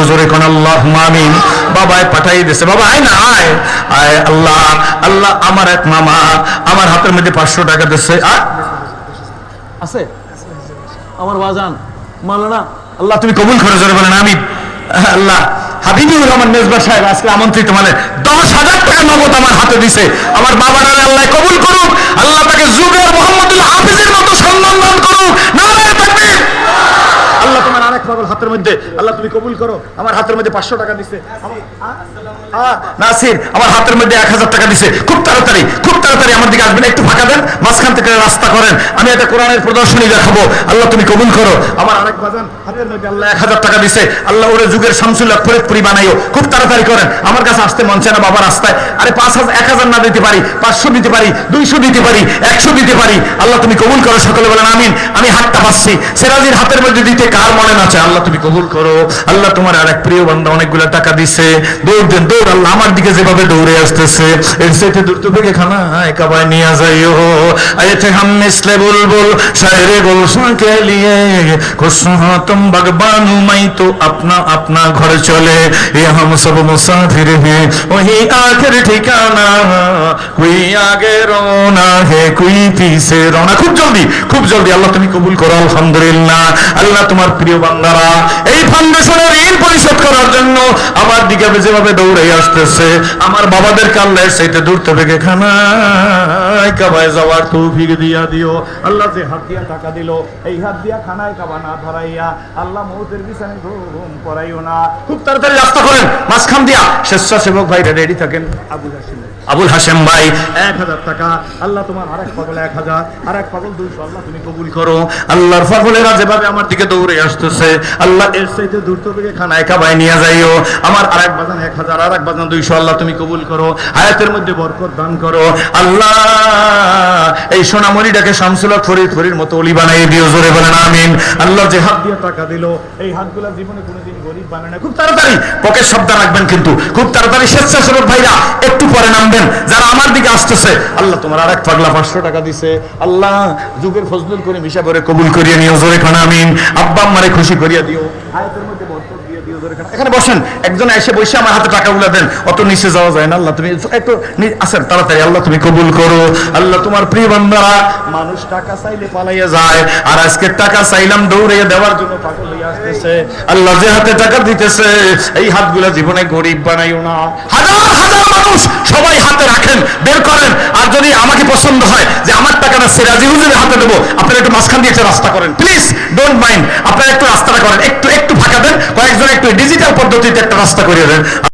দিও জোরে কোন আল্লাহ মামিন বাবাই পাঠাই দিছে। বাবা আয় না আয়। আয় আল্লাহ আল্লাহ আমার এক মামা আমার হাতের মধ্যে পাঁচশো টাকা দিচ্ছে আর আছে? আমার বাজান মালানা আল্লাহ তুমি কবুল করে জোরে বলেন আমি আল্লাহ হাবিবুর রহমান মেজবার সাহেব আজকে আমন্ত্রিত মানে দশ হাজার টাকা নগদ আমার হাতে দিছে। আমার বাবার আল্লাহ কবুল করুক আল্লাহ তাকে যুগের মোহাম্মদুল হাফিজের মতো সম্মান দান করুক নারায়ে তাকবীর পাগল হাতের মধ্যে আল্লাহ তুমি কবুল করো আমার হাতের মধ্যে পাঁচশো টাকা দিছে। নাসির আমার হাতের মধ্যে এক হাজার টাকা দিছে। খুব তাড়াতাড়ি খুব তাড়াতাড়ি আমার দিকে আসবেন একটু ফাঁকা দেন মাঝখান থেকে রাস্তা করেন। আমি একটা কোরআনের প্রদর্শনী দেখাবো। আল্লাহ তুমি কবুল করো। আমার আরেক বাজান হাতের মধ্যে আল্লাহ এক হাজার টাকা দিছে। আল্লাহ ওরে যুগের শামসুল্লাহ ফরিদপুরি বানাইও। খুব তাড়াতাড়ি করেন। আমার কাছে আসতে মন চায় না বাবার রাস্তায়। আরে পাঁচ হাজার এক হাজার না দিতে পারি পাঁচশো দিতে পারি দুইশো দিতে পারি একশো দিতে পারি। আল্লাহ তুমি কবুল করো সকলে বলেন আমিন। আমি হাতটা পাচ্ছি সেরাজির হাতের মধ্যে দিতে কার মনে না চায়? আল্লাহ তুমি কবুল করো আল্লাহ তোমার আরেক প্রিয় বান্ধব অনেকগুলো টাকা দিছে দৌড় দেন দৌড় আল্লাহ আমার দিকে যেভাবে দৌড়ে আসতেছে এর সাথে দূর থেকে খানা একাবাই নিয়ে যাইও আয়েতে হাম মিসলে বুলবুল শায়রে গুলশন কে লিয়ে খুশু हाँ तुम बागबानू मैं तो अपना अपना घर चले ये हम सब मुसाफिर हैं वही आखिर ठिकाना কুই খুব জলদি খুব জলদি, আল্লাহ তুমি কবুল করো, আলহামদুলিল্লাহ। আল্লাহ তোমার প্রিয় বান্দারা, এই ফাউন্ডেশনের ঋণ পরিশোধ করার জন্য আমার দিকে যেভাবে দৌড়ে আসতেছে, আমার বাবাদের কাল্লায় সেইতে দূর থেকে খানা খানায় কাবায় যাওয়ার তৌফিক দিয়া দিও। আল্লাহ যে হাত দিয়া টাকা দিল, এই হাত দিয়া খানায় কাবা না ধরাইয়া আল্লাহ মৌতের বিছানায় ঘুম পড়াইও না। খুব তাড়াতাড়ি রাস্তা করেন, মাঝখান দিয়া স্বেচ্ছাসেবক ভাইরা রেডি থাকেন। আবুল হাসিম আবুল হাসেম ভাই, এক হাজার টাকা। আল্লাহ তোমার আরেক পাগল এক হাজার। আরেক পাগল দুইশো, আল্লাহ তুমি কবুল করো। আল্লাহর পাগলেরা যেভাবে আমার দিকে দৌড়ে আসতেছে, আল্লাহ এর চাইতে দূর থেকে খানায় কাবায় নিয়ে যাইও। আমার আরেক বাজান এক হাজার, আরেক বাজান দুইশো, আল্লাহ তুমি কবুল করো। হায়াতের মধ্যে বরকত দান করো। আল্লাহ এই সোনামণিটাকে শামসুল ফরিদ ফরির মতো অলি বানাই দিও, জোরে বলেন, আমিন। আল্লাহ যে হাত দিয়ে টাকা দিল, এই হাতগুলা জীবনে কোনোদিন গরিব বানায় না। খুব তাড়াতাড়ি, পকেট শব্দ রাখবেন কিন্তু। খুব তাড়াতাড়ি স্বেচ্ছাসেবক ভাইরা, একটু পরে নামবেন। যারা আমার দিকে আসতেছে, আল্লাহ তোমার আরেক পাগলা পাঁচশো টাকা দিছে। আল্লাহ যুগের ফজলুল করে মিশা করে কবুল করিয়ে নিও, জোরে খানা, আমিন। আব্বা আম্মারে খুশি করিয়া দিও। আয়াতের মধ্যে খানা। এখানে বসেন, একজন এসে বসে আমার হাতে টাকাগুলো দেন। অত নিচে যাওয়া যায় না, আল্লাহ তুমি একটু আসেন তাড়াতাড়ি, আল্লাহ তুমি কবুল করো। আল্লাহ তোমার প্রিয় বান্দারা, মানুষ টাকা চাইলে পালাইয়া যায়, আর আজকে টাকা চাইলাম দৌড়িয়ে দেওয়ার জন্য আসতেছে। আল্লাহ যে হাতে টাকা দিতেছে, এই হাতগুলা জীবনে গরিব বানাইও না। হাজার হাজার মানুষ সবাই হাতে রাখেন, বের করেন। আর যদি আমাকে পছন্দ হয় যে আমার টাকাটা সিরাজি হুজুরের হাতে দেবো, আপনারা একটু মাঝখান দিয়ে রাস্তা করেন। প্লিজ ডোন্ট মাইন্ড আপনারা একটু রাস্তাটা করেন, একটু একটু কয়েকজন একটু ডিজিটাল পদ্ধতিতে একটা রাস্তা করে দেন।